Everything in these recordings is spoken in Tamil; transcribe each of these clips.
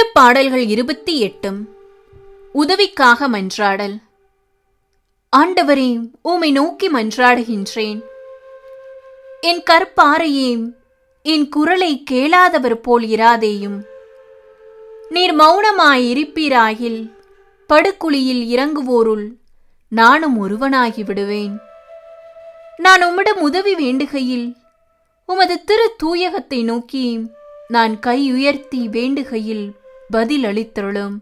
திருப்பாடல்கள் இருபத்தி எட்டும். உதவிக்காக மன்றாடல். ஆண்டவரே உம்மை நோக்கி மன்றாடுகின்றேன். என் கற்பாறையே என் குரலை கேளாதவர் போல் இராதேயும். நீர் மௌனமாயிருப்பீராகில் படுக்குழியில் இறங்குவோருள் நானும் ஒருவனாகி விடுவேன். நான் உம்மிடம் உதவி வேண்டுகையில் உமது திரு தூயகத்தை நோக்கி நான் கை உயர்த்தி வேண்டுகையில் பதில் அளித்தருளும்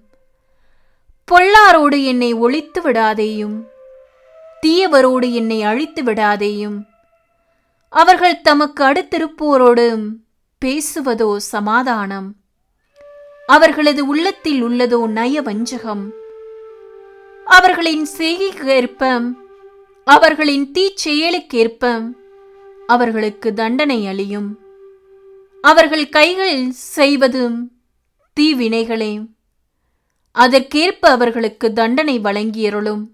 பொல்லாரோடு என்னை ஒழித்து விடாதேயும் தீயவரோடு என்னை அழித்து விடாதேயும் அவர்கள் தமக்கு அடுத்திருப்போரோடு பேசுவதோ சமாதானம் அவர்களது உள்ளத்தில் உள்ளதோ நய வஞ்சகம் அவர்களின் செய்கைக்கேற்ப அவர்களின் தீச்செயலுக்கேற்ப அவர்களுக்கு தண்டனை அளியும். அவர்கள் கைகள் செய்வதும் தீவினைகளே அதற்கேற்ப அவர்களுக்கு தண்டனை வழங்கியருளும்.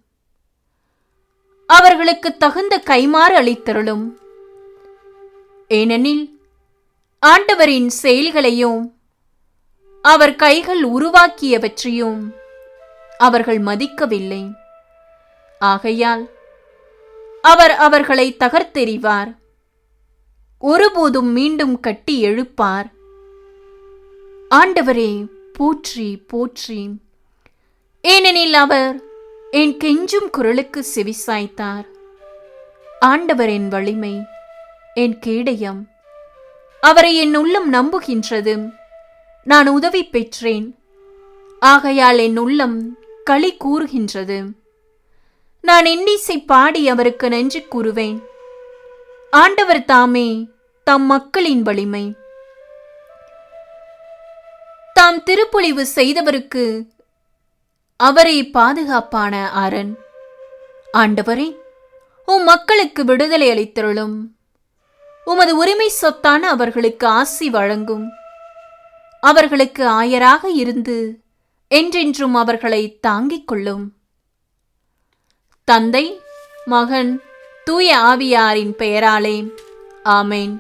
அவர்களுக்கு தகுந்த கைமாறு அளித்தருளும். ஏனெனில் ஆண்டவரின் செயல்களையும் அவர் கைகள் உருவாக்கியவற்றையும் அவர்கள் மதிக்கவில்லை. ஆகையால் அவர் அவர்களை தகர்த்தெறிவார். ஒருபோதும் மீண்டும் கட்டி எழுப்பார். ஆண்டவரே போற்றி போற்றி. ஏனெனில் அவர் என் கெஞ்சும் குரலுக்கு செவிசாய்த்தார். ஆண்டவர் என் வலிமை என் கேடயம். அவரை என் உள்ளம் நம்புகின்றது. நான் உதவி பெற்றேன். ஆகையால் என் உள்ளம் களி கூறுகின்றது. நான் எண்ணிசை பாடி அவருக்கு நன்றி கூறுவேன். ஆண்டவர் தாமே தம் மக்களின் வலிமை. தாம் திருப்பொழிவு செய்தவருக்கு அவரே பாதுகாப்பான அரண். ஆண்டவரே உம் மக்களுக்கு விடுதலை அளித்தருளும். உமது உரிமை சொத்தான அவர்களுக்கு ஆசி வழங்கும். அவர்களுக்கு ஆயராக இருந்து என்றென்றும் அவர்களை தாங்கிக் கொள்ளும். தந்தை மகன் தூய ஆவியாரின் பெயராலே ஆமேன்.